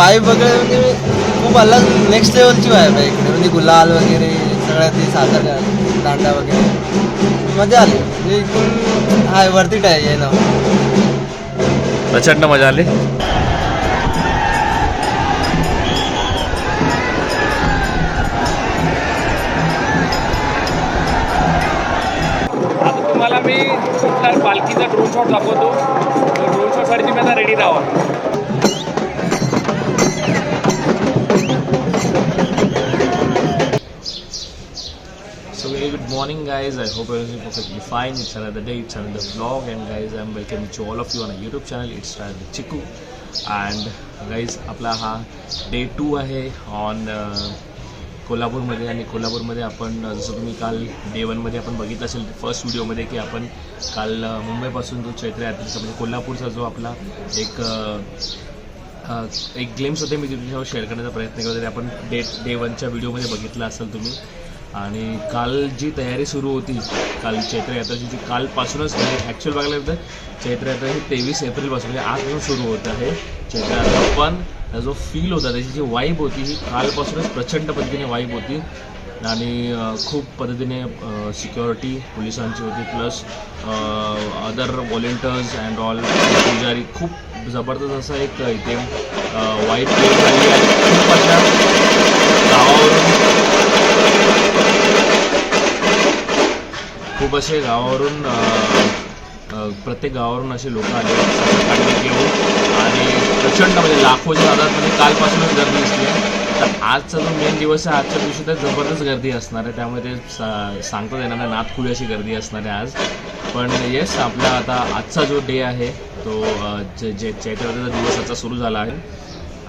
Vibe वगैरे म्हणजे खूप अलग नेक्स्ट लेवलची वाईब आहे इकडे. म्हणजे गुलाल वगैरे सगळ्या ते साखर दांडा वगैरे. मजा आली. म्हणजे इकडून हाय वरती आहे येणं प्रचंड मजा आली. आता तुम्हाला मी कुठला पालखीचा ड्रोन शॉट दाखवतो. ड्रोन शॉटसाठी तुम्ही आता रेडी राहा morning guys, I hope everything is perfectly fine. It's another day, it's another vlog and guys I'm welcoming to all of you on a YouTube channel. It's with Chiku and guys आपला हा day two आहे on uh, कोल्हापूरमध्ये. आणि कोल्हापूरमध्ये आपण uh, जसं तुम्ही काल डे वनमध्ये आपण बघितलं असेल फर्स्ट व्हिडिओमध्ये की आपण काल uh, मुंबईपासून जो चैत्र यात्रेचा म्हणजे कोल्हापूरचा जो आपला एक एक ग्लेम्स होते मी तुमच्यावर शेअर करण्याचा प्रयत्न केला तरी आपण डे डे वनच्या व्हिडिओमध्ये बघितला असेल तुम्ही. आणि काल जी तयारी सुरू होती काल चैत्र यात्राची जी कालपासूनच म्हणजे ॲक्च्युअल बघायला तर चैत्र यात्रा ही तेवीस एप्रिलपासून म्हणजे आजपासून सुरू होत आहे. चैत्र यात्रा पण त्याचा जो फील होता त्याची जी वाईब होती ही कालपासूनच प्रचंड पद्धतीने वाईब होती. आणि खूप पद्धतीने सिक्युरिटी पोलिसांची होती plus other volunteers and all पुजारी खूप जबरदस्त असं एक इथे वाईट झाली आहे. खूप अशा गावावरून खूप असे गावावरून प्रत्येक गावावरून असे लोक आले घेऊन आणि प्रचंड म्हणजे लाखोच्या साधारणपणे म्हणजे कालपासूनच गर्दी असते तर आजचा जो मेन दिवस आहे आजच्या दिवशी तर जबरदस्त गर्दी असणार आहे. त्यामुळे ते सा सांगता येणार नाही नातखुली अशी गर्दी असणार आहे आज. पण येस आपला आता आजचा जो डे आहे तो जे जे चैत्राचा दिवस आजचा सुरू झाला आहे.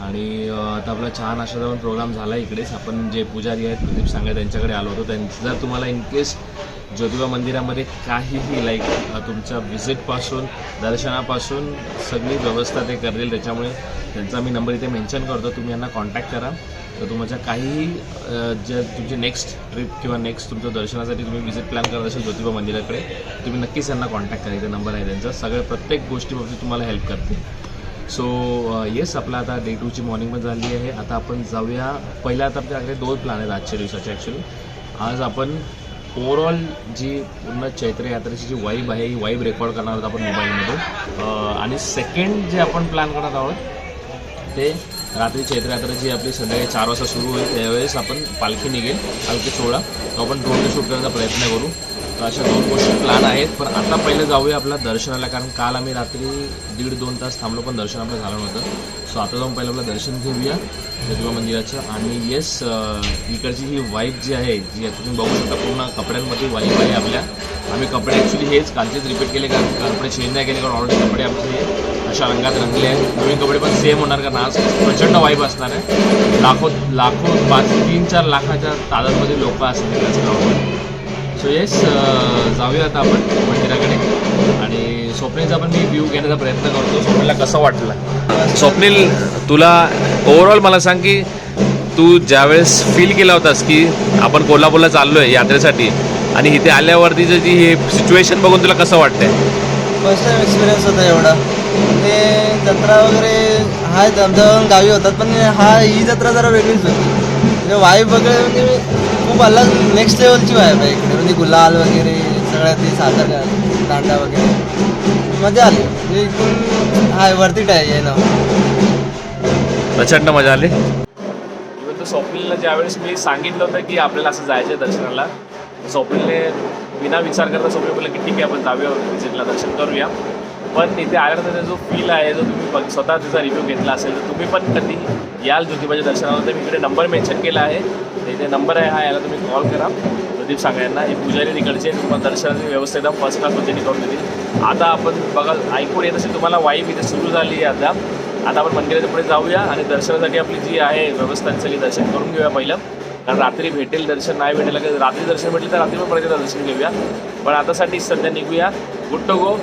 आणि आता आपला छान अशा जाऊन प्रोग्राम झाला इकडेच. आपण जे पुजारी आहेत प्रदीप सांगा त्यांच्याकडे आलो होतो. त्यांचं जर तुम्हाला इन केस ज्योतिबा मंदिरामध्ये काहीही लाईक तुमच्या व्हिजिटपासून दर्शनापासून सगळी व्यवस्था ते करतील त्याच्यामुळे त्यांचा मी नंबर इथे मेन्शन करतो. तुम्ही यांना कॉन्टॅक्ट करा. तर तुमच्या काहीही जे तुमची नेक्स्ट ट्रिप किंवा नेक्स्ट तुमच्या दर्शनासाठी तुम्ही व्हिजिट प्लॅन करत असेल ज्योतिबा मंदिराकडे तुम्ही नक्कीच यांना कॉन्टॅक्ट करा. इथे नंबर आहे त्यांचा. सगळ्या प्रत्येक गोष्टीबाबतीत तुम्हाला हेल्प करते सो येस आपला आता डे टूची मॉर्निंग पण झाली आहे. आता आपण जाऊया. पहिला आता आपल्याकडे दोन प्लॅन आहेत आजच्या दिवसाचे ॲक्च्युली आज आपण ओवरऑल जी पूर्ण चैत्र यात्रेची जी वाईब आहे ही वाईब रेकॉर्ड करणार आहोत आपण मोबाईलमध्ये uh, आणि सेकंड जे आपण प्लॅन करत आहोत ते रात्री चैत्र यात्रा जी आपली संध्याकाळी चार वाजता सुरू होईल. त्यावेळेस आपण पालखी निघेल पालखी सोहळा. तो आपण ड्रोनने शूट करण्याचा प्रयत्न करू. अशा दोन गोष्टी प्लॅन आहेत. पण आता पहिलं जाऊया आपल्या दर्शनाला. कारण काल आम्ही रात्री दीड दोन तास थांबलो पण दर्शन आपलं झालं नव्हतं. सो आता जाऊन पहिलं आपलं दर्शन घेऊया. ज्योतिबा मंदिराचं. आणि येस इकडची ही वाईफ जी आहे जी तुम्ही बघू शकता पूर्ण कपड्यांमध्ये वाईफ आहे आपल्या. आम्ही कपडे ॲक्च्युली हेच कालचेच रिपीट केले कारण कपडे चेंज नाही केले कारण ऑलरेडी कपडे आमचे अशा रंगात रंगले आहेत. नवीन कपडे पण सेम होणार कारण आज प्रचंड वाईब असणार आहे. लाखो लाखो पाच तीन चार लाखाच्या तादांमध्ये लोक असतील त्याच गावामध्ये सो येस जाऊया आता आपण मंदिराकडे. आणि स्वप्नीलचा पण मी व्ह्यू घेण्याचा प्रयत्न करतो. स्वप्नीलला कसं वाटलं? स्वप्नील तुला ओव्हरऑल मला सांग की तू ज्यावेळेस फील केला होतास की आपण कोल्हापूरला चाललो आहे यात्रेसाठी आणि इथे आल्यावरती जी ही सिच्युएशन बघून तुला कसं वाटतंय? फर्स्ट टाइम एक्सपिरियन्स होता एवढा. ते जत्रा वगैरे आहेत आमच्या गावी होतात पण हा ही जत्रा जरा वेगळीच होती. म्हणजे वाईब वगैरे म्हणजे खूप अलग नेक्स्ट लेवलची वाईब आहे इकडे. म्हणजे गुलाल वगैरे सगळ्या ते साखर दांडा वगैरे. मजा आली. म्हणजे इकडून हाय वरती आहे येणं प्रचंड मजा आली. इव्हन तर स्वप्नीलला ज्यावेळेस मी सांगितलं होतं की आपल्याला असं जायचं आहे दर्शनाला स्वप्नीलने विना विचार करता स्वप्नील बोललं की ठीक आहे आपण जाऊया विजिटला दर्शन करूया. पण तिथे आल्यानंतर जो फील आहे जो तुम्ही स्वतः त्याचा रिव्ह्यू घेतला असेल तर तुम्ही पण कधी याल ज्योतिबाच्या दर्शनाला तर मी इकडे नंबर मेन्शन केला आहे. तर इथे नंबर आहे हा याला तुम्ही कॉल करा. प्रदीप सांगायला यांना. हे पुजारी तिकडचे तुम्हाला दर्शनाची व्यवस्था एकदम फर्स्ट क्लास पद्धतीने करून देतील. आता आपण बघा ऐकून येत असेल तुम्हाला वाईफ इथे सुरू झाली आहे आता. आता आपण मंदिराच्या पुढे जाऊया आणि दर्शनासाठी आपली जी आहे व्यवस्था सगळी दर्शन करून घेऊया पहिलं. कारण रात्री भेटेल दर्शन नाही भेटेल रात्री दर्शन भेटेल तर रात्री पण परत दर्शन घेऊया. पण आतासाठी सध्या निघूया. गुड टू गो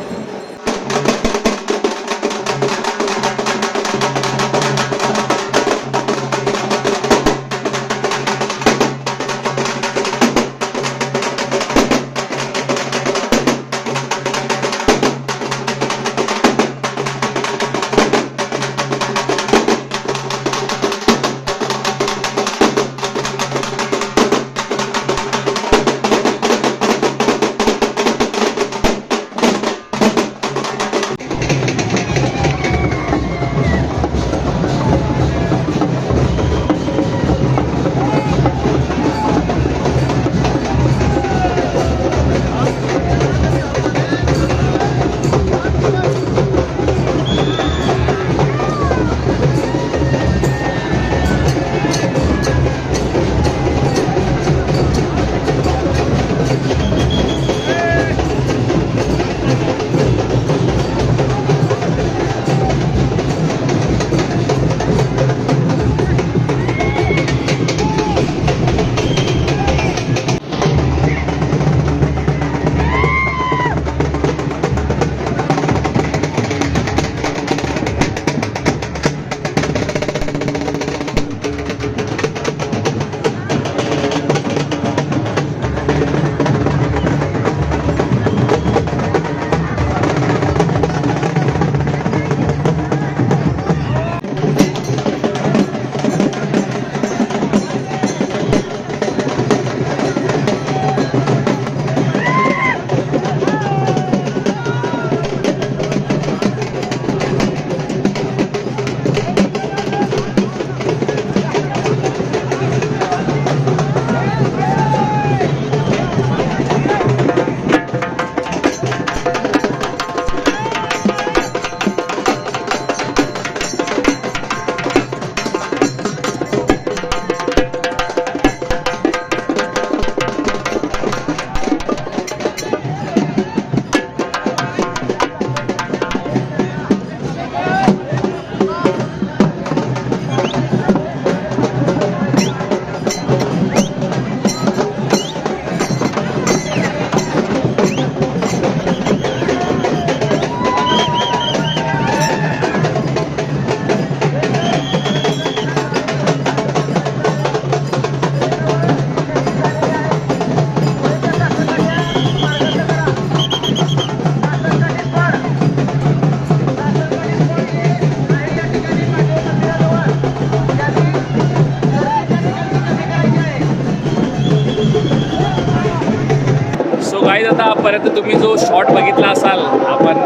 आतापर्यंत तुम्ही जो शॉट बघितला असाल आपण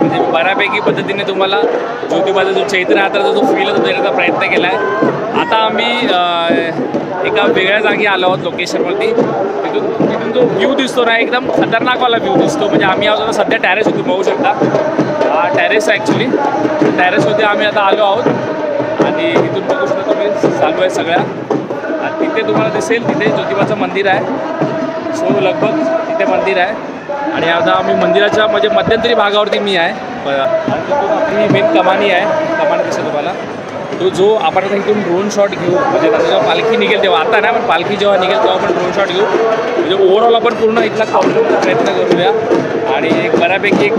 म्हणजे बऱ्यापैकी पद्धतीने तुम्हाला ज्योतिबाचा जो चैत्र यात्राचा जो फील होतो देण्याचा प्रयत्न केला आहे आता आम्ही एका वेगळ्या जागी आलो आहोत लोकेशनवरती तिथून तिथून जो व्ह्यू दिसतो ना एकदम खतरनाकवाला व्ह्यू दिसतो. म्हणजे आम्ही आहोत आता सध्या टॅरेस होती बघू शकता. हा टॅरेस ॲक्च्युली टॅरेसवरती आम्ही आता आलो आहोत. आणि इथून बघू शकता तुम्ही चालू आहे सगळ्या. आणि तिथे तुम्हाला दिसेल तिथे ज्योतिबाचं मंदिर आहे. सो लगभग तिथे मंदिर आहे. आणि आता आम्ही मंदिराच्या म्हणजे मध्यंतरी भागावरती मी आहे. आपली मेन कमानी आहे. कमानी दिसेल तुम्हाला. तो जो आपण आता इथून ड्रोन शॉट घेऊ. म्हणजे आता जेव्हा पालखी निघेल तेव्हा आता नाही पण पालखी जेव्हा निघेल तेव्हा आपण ड्रोन शॉट घेऊ. म्हणजे ओव्हरऑल आपण पूर्ण इथला कव्हर प्रयत्न करूया. आणि एक बऱ्यापैकी एक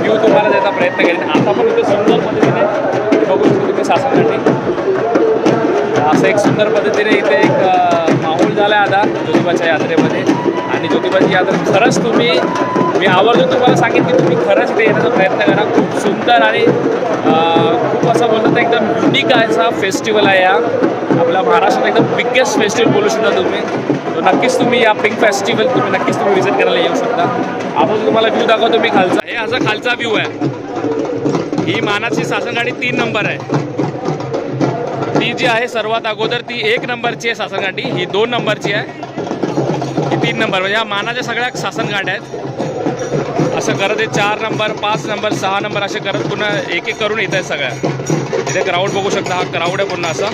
व्ह्यू तुम्हाला द्यायचा प्रयत्न करेन. आता पण इथे सुंदर पद्धतीने बघू शकतो तुम्ही सासरकाठी असं एक सुंदर पद्धतीने इथे एक माहोल झाला आहे आता ज्योतिबाच्या यात्रेमध्ये. आणि ज्योतिबाची यात्रा खरंच तुम्ही मी आवर्जून तुम्हाला सांगेन की तुम्ही खरंच इथे येण्याचा प्रयत्न करा. खूप सुंदर आणि खूप असं बोलतात एकदम युनिक असा फेस्टिवल आहे या आपल्या महाराष्ट्रात एकदम बिग्गेस्ट फेस्टिवल बोलू शकता तुम्ही. तर नक्कीच तुम्ही या पिंक फेस्टिवल तुम्ही नक्कीच तुम्ही विजिट करायला येऊ शकता. आपण तुम्हाला व्ह्यू दाखवतो मी खालचा. हे असा खालचा व्ह्यू आहे. ही मानाची सासनगाडी तीन नंबर आहे. ती जी आहे सर्वात अगोदर ती एक नंबरची आहे सासनगाठी ही दोन नंबरची आहे. ही तीन नंबर. म्हणजे या मानाच्या सगळ्या सासनगाठ्या आहेत. असं करत हे चार नंबर पाच नंबर सहा नंबर असे करत पुन्हा एक एक करून येत आहेत सगळ्या. इथे क्राऊड बघू शकता हा क्राऊड आहे पूर्ण असा.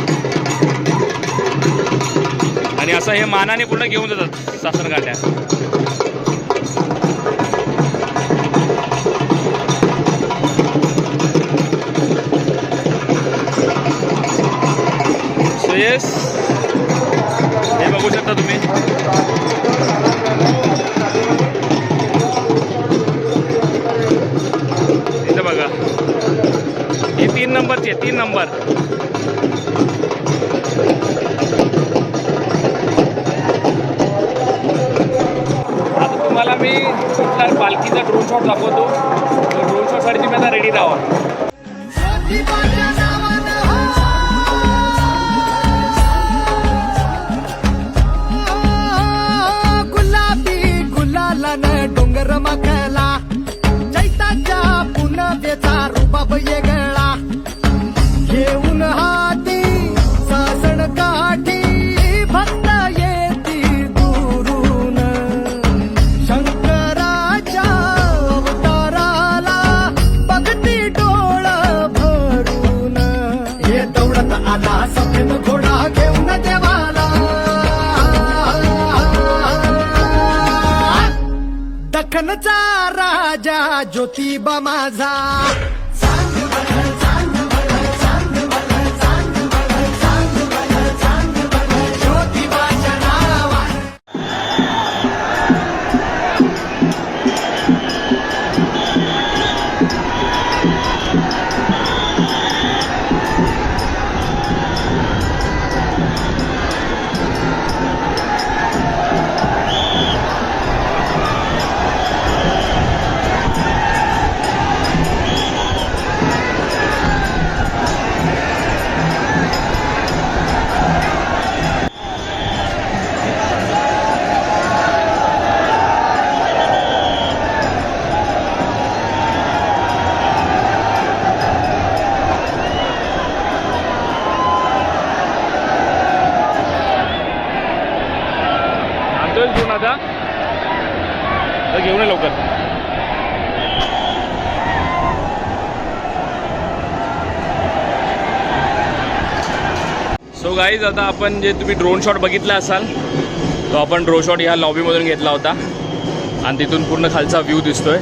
आणि असं हे मानाने पूर्ण घेऊन जातात आहे सो येस हे बघू शकता तुम्ही इथं बघा ही तीन नंबरची आहे तीन नंबर आता तुम्हाला मी इथला पालखीचा ड्रोन शॉट दाखवतो. ड्रोन शॉटसाठी मी आता रेडी राहा बाप येगळा घेऊन हाती सासण काठी. भक्त येती दुरून. शंकराच्या अवताराला बघती डोळ भरून. हे दौडत आला सफेद घोडा घेऊन देवाला. दखनचा राजा ज्योतिबा माझा. गाईज आता आपण जे तुम्ही ड्रोन शॉट बघितला असाल तो आपण ड्रोन शॉट ह्या लॉबीमधून घेतला होता. आणि तिथून पूर्ण खालचा व्ह्यू दिसतोय.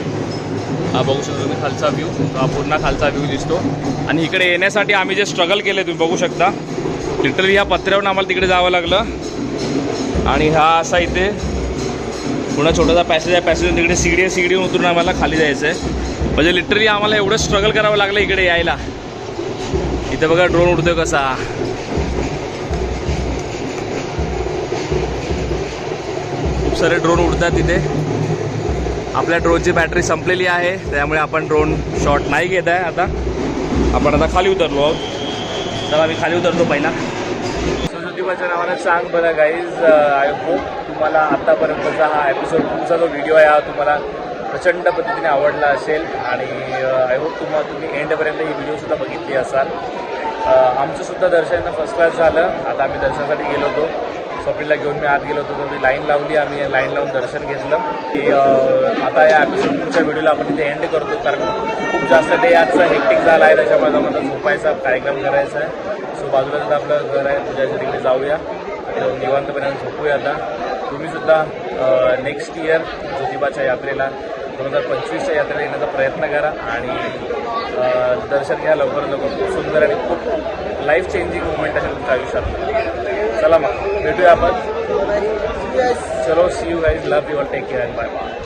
हा बघू शकता तुम्ही खालचा व्ह्यू हा पूर्ण खालचा व्ह्यू दिसतो. आणि इकडे येण्यासाठी आम्ही जे स्ट्रगल केले तुम्ही बघू शकता. लिटरली ह्या पत्र्यावरून आम्हाला तिकडे जावं लागलं. आणि हा असा इथे पुन्हा छोटासा पॅसेज आहे. पॅसेज तिकडे सिगडी आहे. उतरून आम्हाला खाली जायचं आहे म्हणजे लिटरली आम्हाला एवढं स्ट्रगल करावं लागलं इकडे यायला. इथे बघा ड्रोन उडतोय कसा. खूप सारे ड्रोन उडतात तिथे. आपल्या ड्रोनची बॅटरी संपलेली आहे त्यामुळे आपण ड्रोन शॉट नाही घेत आहे आता. आपण आता खाली उतरलो आहोत. तर आम्ही खाली उतरतो पहिला. सुजुकीबाच्या नावानं सांग बरं गाईज आय होप तुम्हाला आत्तापर्यंतचा हा एपिसोड तुमचा जो व्हिडिओ आहे हा तुम्हाला प्रचंड पद्धतीने आवडला असेल. आणि आय होप तुम्हाला तुम्ही एंडपर्यंत ही व्हिडिओसुद्धा बघितली असाल. आमचंसुद्धा दर्शन फर्स्ट क्लास झालं. आता आम्ही दर्शनासाठी गेलो होतो. स्वप्नीला घेऊन मी आत गेलो होतो तर मी लाईन लावली आम्ही लाईन लावून दर्शन घेतलं. की आता या एपिसोड पुढच्या व्हिडिओला आपण इथे एंड करतो कारण खूप जास्त डे आजचा हेक्टिक झाला आहे त्याच्यामुळे मला झोपायचा कार्यक्रम करायचा आहे. सो बाजूला सुद्धा आपलं घर आहे पूजाच्या तिकडे जाऊया. आणि निवांतपर्यंत झोपूया आता. तुम्हीसुद्धा नेक्स्ट इयर ज्योतिबाच्या यात्रेला दोन हजार पंचवीसच्या यात्रेला येण्याचा प्रयत्न करा आणि दर्शन घ्या लवकरात लवकर. खूप सुंदर आणि खूप लाईफ चेंजिंग मुवमेंट असेल तुमच्या आयुष्यात. चला मग भेटूया आपण. चलो see you guys love you take care bye bye